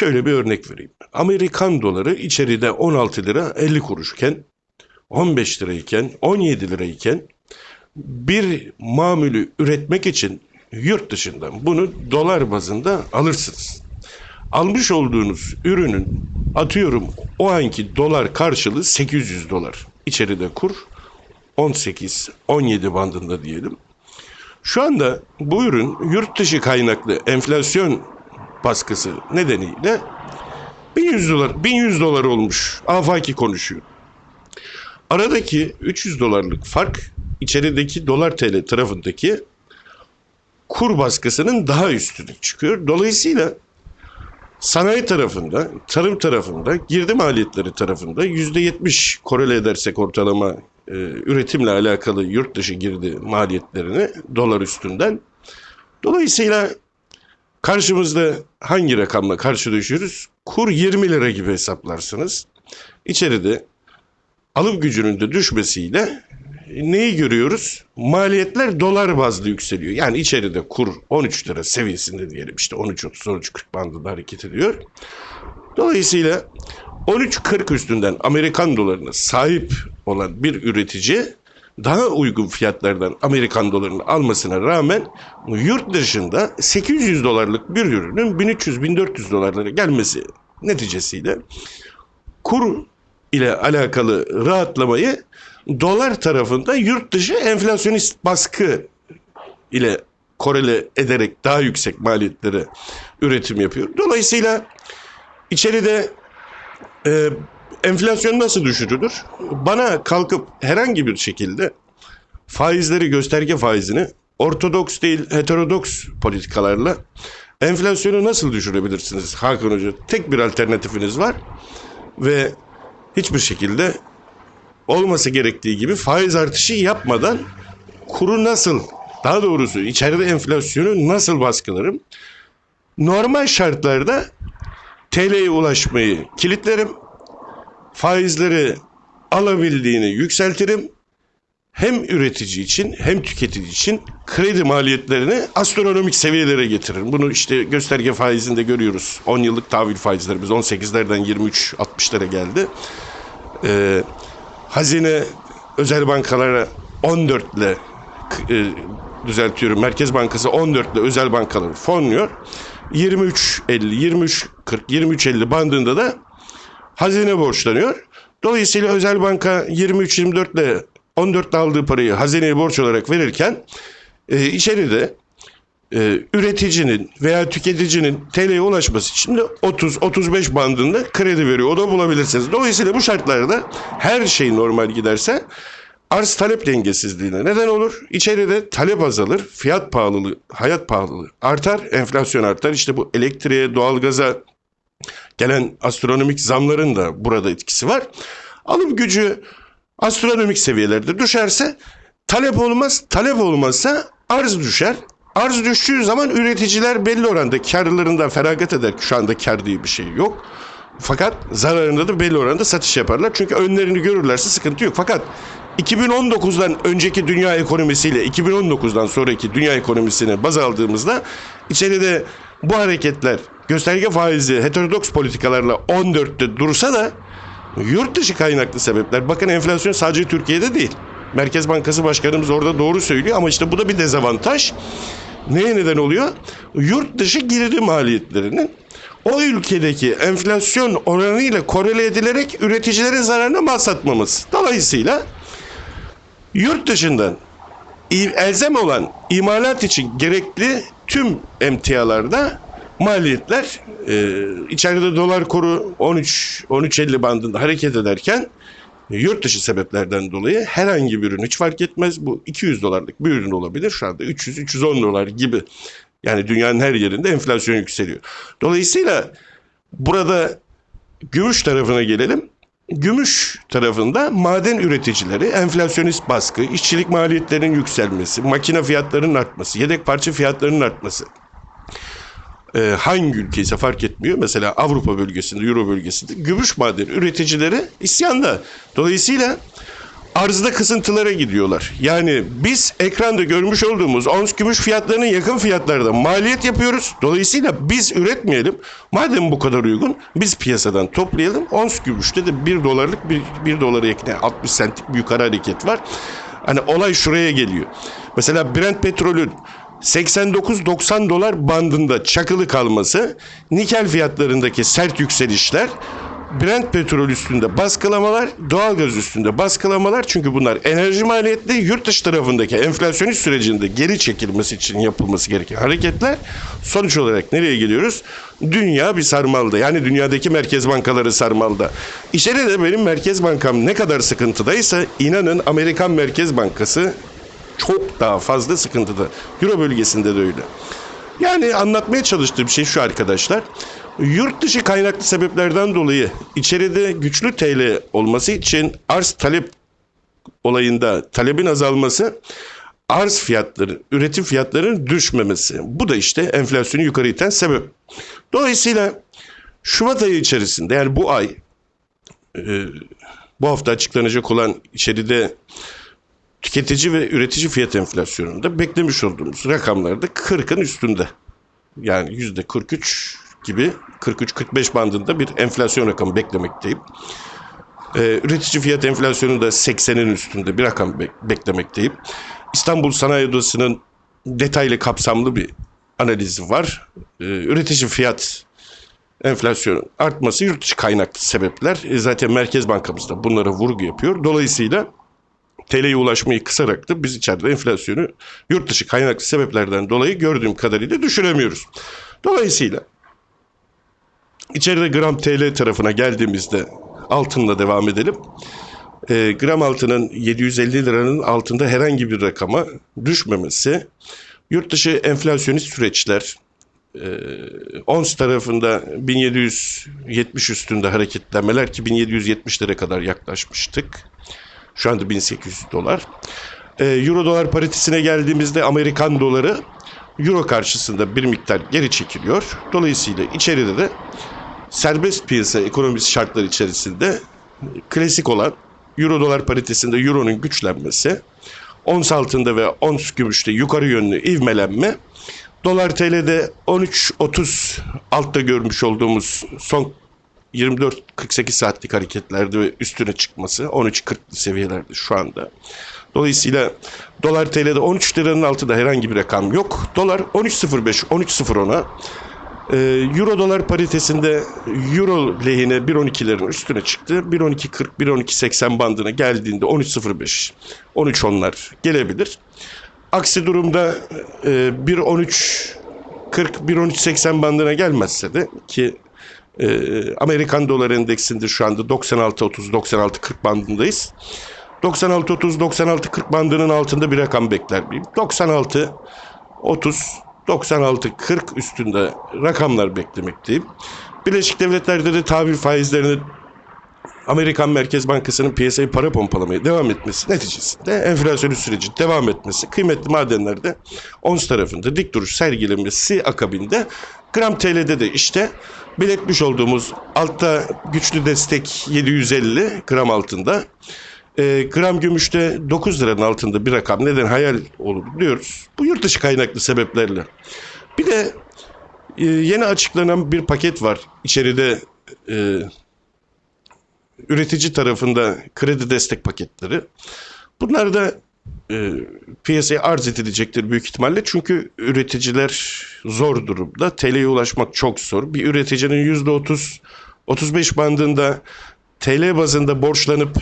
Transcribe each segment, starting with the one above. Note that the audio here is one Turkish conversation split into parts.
Şöyle bir örnek vereyim. Amerikan doları içeride 16 lira 50 kuruşken, 15 lirayken, 17 lirayken bir mamülü üretmek için yurt dışından bunu dolar bazında alırsınız. Almış olduğunuz ürünün atıyorum o anki dolar karşılığı 800 dolar. İçeride kur 18-17 bandında diyelim. Şu anda bu ürün yurt dışı kaynaklı enflasyon baskısı nedeniyle 1100 dolar 1100 dolar olmuş. Afaki konuşuyor. Aradaki 300 dolarlık fark içerideki dolar TL tarafındaki kur baskısının daha üstüne çıkıyor. Dolayısıyla sanayi tarafında, tarım tarafında, girdi maliyetleri tarafında %70 korele edersek ortalama e, üretimle alakalı yurt dışı girdi maliyetlerini dolar üstünden. Dolayısıyla karşımızda hangi rakamla karşılaşıyoruz? Kur 20 lira gibi hesaplarsınız. İçeride alım gücünün de düşmesiyle neyi görüyoruz? Maliyetler dolar bazlı yükseliyor. Yani içeride kur 13 lira seviyesinde diyelim işte 13-30-13-40 bandında hareket ediyor. Dolayısıyla 13.40 üstünden Amerikan dolarına sahip olan bir üretici daha uygun fiyatlardan Amerikan dolarını almasına rağmen yurt dışında 800 dolarlık bir ürünün 1300-1400 dolarlara gelmesi neticesiyle kur ile alakalı rahatlamayı dolar tarafında yurt dışı enflasyonist baskı ile korele ederek daha yüksek maliyetlere üretim yapıyor. Dolayısıyla içeride e, enflasyon nasıl düşürülür? Bana kalkıp herhangi bir şekilde faizleri gösterge faizini ortodoks değil heterodoks politikalarla enflasyonu nasıl düşürebilirsiniz Hakan Hoca? Tek bir alternatifiniz var ve hiçbir şekilde olması gerektiği gibi faiz artışı yapmadan kuru nasıl daha doğrusu içeride enflasyonu nasıl baskılarım? Normal şartlarda TL'ye ulaşmayı kilitlerim. Faizleri alabildiğini yükseltirim. Hem üretici için hem tüketici için kredi maliyetlerini astronomik seviyelere getiririm. Bunu işte gösterge faizinde görüyoruz. 10 yıllık tahvil faizlerimiz 18'lerden 23-60'lara geldi. Ee, hazine özel bankalara 14 ile e, düzeltiyorum. Merkez Bankası 14 ile özel bankaları fonluyor. 23 50 23 40 23 50 bandında da hazine borçlanıyor. Dolayısıyla özel banka 23 24 ile 14 aldığı parayı hazineye borç olarak verirken e, içeride e, üreticinin veya tüketicinin TL'ye ulaşması için de 30-35 bandında kredi veriyor. O da bulabilirsiniz. Dolayısıyla bu şartlarda her şey normal giderse arz talep dengesizliğine neden olur. İçeride talep azalır, fiyat pahalılığı, hayat pahalılığı artar, enflasyon artar. İşte bu elektriğe, doğalgaza gelen astronomik zamların da burada etkisi var. Alım gücü astronomik seviyelerde düşerse talep olmaz. Talep olmazsa arz düşer. Arz düştüğü zaman üreticiler belli oranda karlarından feragat eder. Şu anda kar diye bir şey yok. Fakat zararında da belli oranda satış yaparlar. Çünkü önlerini görürlerse sıkıntı yok. Fakat 2019'dan önceki dünya ekonomisiyle 2019'dan sonraki dünya ekonomisini baz aldığımızda içeride bu hareketler gösterge faizi heterodoks politikalarla 14'te dursa da yurt dışı kaynaklı sebepler. Bakın enflasyon sadece Türkiye'de değil. Merkez Bankası Başkanımız orada doğru söylüyor ama işte bu da bir dezavantaj. Neye neden oluyor? Yurt dışı girdi maliyetlerinin o ülkedeki enflasyon oranıyla korele edilerek üreticilerin zararına mal satmamız. Dolayısıyla yurt dışından elzem olan imalat için gerekli tüm emtialarda maliyetler e, içeride dolar kuru 13 13.50 bandında hareket ederken yurt dışı sebeplerden dolayı herhangi bir ürün hiç fark etmez. Bu 200 dolarlık bir ürün olabilir. Şu anda 300-310 dolar gibi. Yani dünyanın her yerinde enflasyon yükseliyor. Dolayısıyla burada gümüş tarafına gelelim. Gümüş tarafında maden üreticileri enflasyonist baskı, işçilik maliyetlerinin yükselmesi, makine fiyatlarının artması, yedek parça fiyatlarının artması. Ee, hangi ülke ise fark etmiyor. Mesela Avrupa bölgesinde, Euro bölgesinde gümüş maden üreticileri isyanda. Dolayısıyla arzda kısıntılara gidiyorlar. Yani biz ekranda görmüş olduğumuz ons gümüş fiyatlarının yakın fiyatlarda maliyet yapıyoruz. Dolayısıyla biz üretmeyelim. Madem bu kadar uygun biz piyasadan toplayalım. Ons gümüşte de 1 dolarlık bir, 1 dolara yakın yani 60 centlik bir yukarı hareket var. Hani olay şuraya geliyor. Mesela Brent petrolün 89-90 dolar bandında çakılı kalması, nikel fiyatlarındaki sert yükselişler, Brent petrol üstünde baskılamalar, doğalgaz üstünde baskılamalar çünkü bunlar enerji maliyetli yurt dışı tarafındaki enflasyonist sürecinde geri çekilmesi için yapılması gereken hareketler sonuç olarak nereye geliyoruz? Dünya bir sarmalda yani dünyadaki merkez bankaları sarmalda. İçeride benim merkez bankam ne kadar sıkıntıdaysa inanın Amerikan Merkez Bankası çok daha fazla sıkıntıda. Euro bölgesinde de öyle. Yani anlatmaya çalıştığım şey şu arkadaşlar. Yurt dışı kaynaklı sebeplerden dolayı içeride güçlü TL olması için arz talep olayında talebin azalması arz fiyatları, üretim fiyatlarının düşmemesi. Bu da işte enflasyonu yukarı iten sebep. Dolayısıyla Şubat ayı içerisinde yani bu ay e, bu hafta açıklanacak olan içeride tüketici ve üretici fiyat enflasyonunda beklemiş olduğumuz rakamlarda 40'ın üstünde. Yani yüzde 43 gibi 43-45 bandında bir enflasyon rakamı beklemekteyim. Ee, üretici fiyat enflasyonu da 80'in üstünde bir rakam bek- beklemekteyim. İstanbul Sanayi Odası'nın detaylı kapsamlı bir analizi var. Ee, üretici fiyat enflasyonun artması yurt dışı kaynaklı sebepler. E, zaten Merkez Bankamız da bunlara vurgu yapıyor. Dolayısıyla TL'ye ulaşmayı kısarak da biz içeride enflasyonu yurt dışı kaynaklı sebeplerden dolayı gördüğüm kadarıyla düşüremiyoruz. Dolayısıyla içeride gram TL tarafına geldiğimizde altınla devam edelim. Ee, gram altının 750 liranın altında herhangi bir rakama düşmemesi, yurt dışı enflasyonist süreçler, e, ons tarafında 1770 üstünde hareketlenmeler ki 1770'lere kadar yaklaşmıştık. Şu anda 1800 dolar. Ee, Euro dolar paritesine geldiğimizde Amerikan doları Euro karşısında bir miktar geri çekiliyor. Dolayısıyla içeride de serbest piyasa ekonomisi şartları içerisinde klasik olan Euro dolar paritesinde Euro'nun güçlenmesi, ons altında ve ons gümüşte yukarı yönlü ivmelenme, dolar TL'de 13.30 altta görmüş olduğumuz son 24-48 saatlik hareketlerde ve üstüne çıkması 13.40 seviyelerde şu anda. Dolayısıyla dolar TL'de 13 liranın altında herhangi bir rakam yok. Dolar 13.05, 13.10'a. Ee, Euro dolar paritesinde Euro lehine 1.12'lerin üstüne çıktı. 1.12.40, 1.12.80 bandına geldiğinde 13.05, 13.10'lar gelebilir. Aksi durumda e, 1.13 40 1.13.80 bandına gelmezse de ki e, Amerikan dolar endeksinde şu anda 96.30 96.40 bandındayız. 96.30 96.40 bandının altında bir rakam bekler miyim? 96 30 96 40 üstünde rakamlar beklemekteyim. Birleşik Devletler'de de tahvil faizlerini Amerikan Merkez Bankası'nın piyasayı para pompalamaya devam etmesi neticesinde enflasyonist süreci devam etmesi, kıymetli madenlerde ons tarafında dik duruş sergilemesi akabinde gram TL'de de işte belirtmiş olduğumuz altta güçlü destek 750 gram altında. E, gram gümüşte 9 liranın altında bir rakam neden hayal olur diyoruz. Bu yurt dışı kaynaklı sebeplerle. Bir de e, yeni açıklanan bir paket var. İçeride e, üretici tarafında kredi destek paketleri. Bunlar da e, piyasaya arz edilecektir büyük ihtimalle. Çünkü üreticiler zor durumda. TL'ye ulaşmak çok zor. Bir üreticinin %30, 35 bandında TL bazında borçlanıp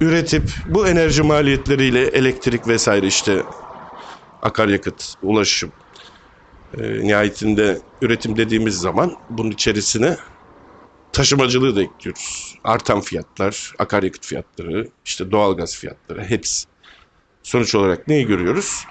üretip bu enerji maliyetleriyle elektrik vesaire işte akaryakıt, ulaşım e, nihayetinde üretim dediğimiz zaman bunun içerisine taşımacılığı da ekliyoruz. Artan fiyatlar, akaryakıt fiyatları, işte doğalgaz fiyatları hepsi. Sonuç olarak neyi görüyoruz?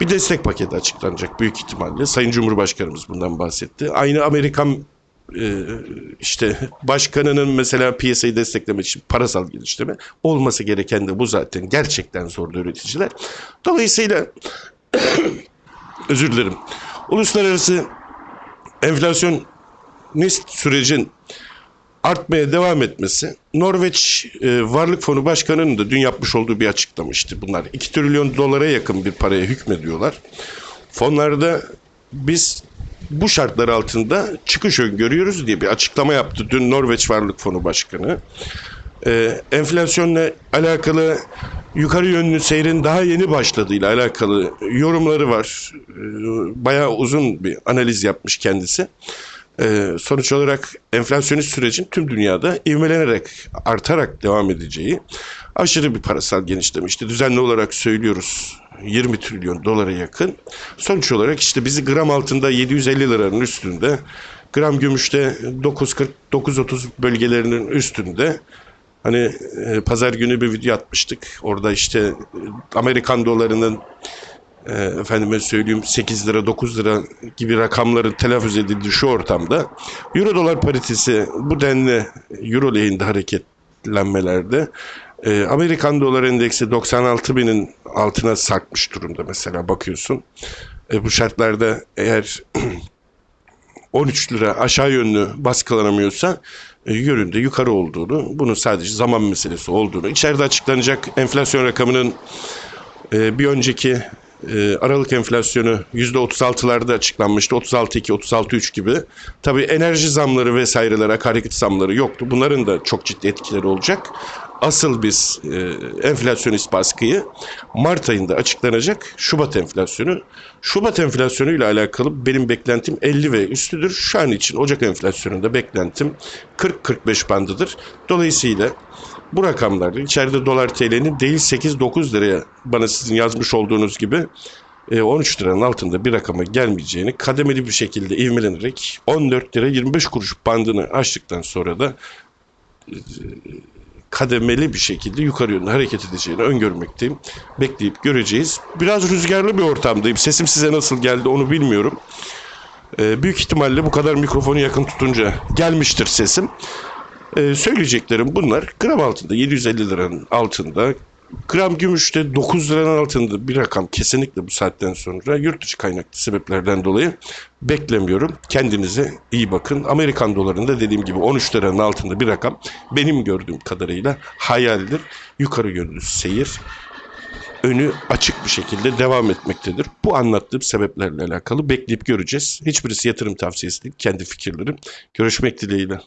Bir destek paketi açıklanacak büyük ihtimalle. Sayın Cumhurbaşkanımız bundan bahsetti. Aynı Amerikan işte başkanının mesela piyasayı desteklemek için parasal geliştirme olması gereken de bu zaten. Gerçekten zorlu üreticiler. Dolayısıyla özür dilerim. Uluslararası enflasyon sürecin artmaya devam etmesi. Norveç e, Varlık Fonu Başkanı'nın da dün yapmış olduğu bir açıklamıştı. Bunlar 2 trilyon dolara yakın bir paraya hükmediyorlar. Fonlarda biz bu şartlar altında çıkış öngörüyoruz diye bir açıklama yaptı dün Norveç Varlık Fonu Başkanı. Ee, enflasyonla alakalı yukarı yönlü seyrin daha yeni başladığıyla alakalı yorumları var. Ee, bayağı uzun bir analiz yapmış kendisi. Ee, sonuç olarak enflasyonist sürecin tüm dünyada ivmelenerek, artarak devam edeceği aşırı bir parasal genişleme. İşte düzenli olarak söylüyoruz 20 trilyon dolara yakın. Sonuç olarak işte bizi gram altında 750 liranın üstünde, gram gümüşte 9.40-9.30 bölgelerinin üstünde Hani e, pazar günü bir video atmıştık. Orada işte e, Amerikan dolarının e, efendime söyleyeyim 8 lira 9 lira gibi rakamların telaffuz edildiği şu ortamda Euro dolar paritesi bu denli Euro lehinde hareketlenmelerde e, Amerikan dolar endeksi 96 binin altına sarkmış durumda mesela bakıyorsun. E, bu şartlarda eğer 13 lira aşağı yönlü baskılanamıyorsa e, yönünde yukarı olduğunu, bunun sadece zaman meselesi olduğunu, içeride açıklanacak enflasyon rakamının e, bir önceki e, Aralık enflasyonu %36'larda açıklanmıştı. 36.2, 36.3 gibi. Tabii enerji zamları vesaireler, akaryakıt zamları yoktu. Bunların da çok ciddi etkileri olacak. Asıl biz e, enflasyonist baskıyı Mart ayında açıklanacak Şubat enflasyonu. Şubat enflasyonu ile alakalı benim beklentim 50 ve üstüdür. Şu an için Ocak enflasyonunda beklentim 40-45 bandıdır. Dolayısıyla bu rakamlarda içeride dolar TL'nin değil 8-9 liraya bana sizin yazmış olduğunuz gibi e, 13 liranın altında bir rakama gelmeyeceğini kademeli bir şekilde ivmelenerek 14 lira 25 kuruş bandını aştıktan sonra da e, kademeli bir şekilde yukarı yönde hareket edeceğini öngörmekteyim. Bekleyip göreceğiz. Biraz rüzgarlı bir ortamdayım. Sesim size nasıl geldi onu bilmiyorum. E, büyük ihtimalle bu kadar mikrofonu yakın tutunca gelmiştir sesim. Ee, söyleyeceklerim bunlar. Gram altında 750 liranın altında. Gram gümüşte 9 liranın altında bir rakam kesinlikle bu saatten sonra yurt dışı kaynaklı sebeplerden dolayı beklemiyorum. Kendinize iyi bakın. Amerikan dolarında dediğim gibi 13 liranın altında bir rakam benim gördüğüm kadarıyla hayaldir. Yukarı yönlü seyir önü açık bir şekilde devam etmektedir. Bu anlattığım sebeplerle alakalı bekleyip göreceğiz. Hiçbirisi yatırım tavsiyesi değil, kendi fikirlerim. Görüşmek dileğiyle.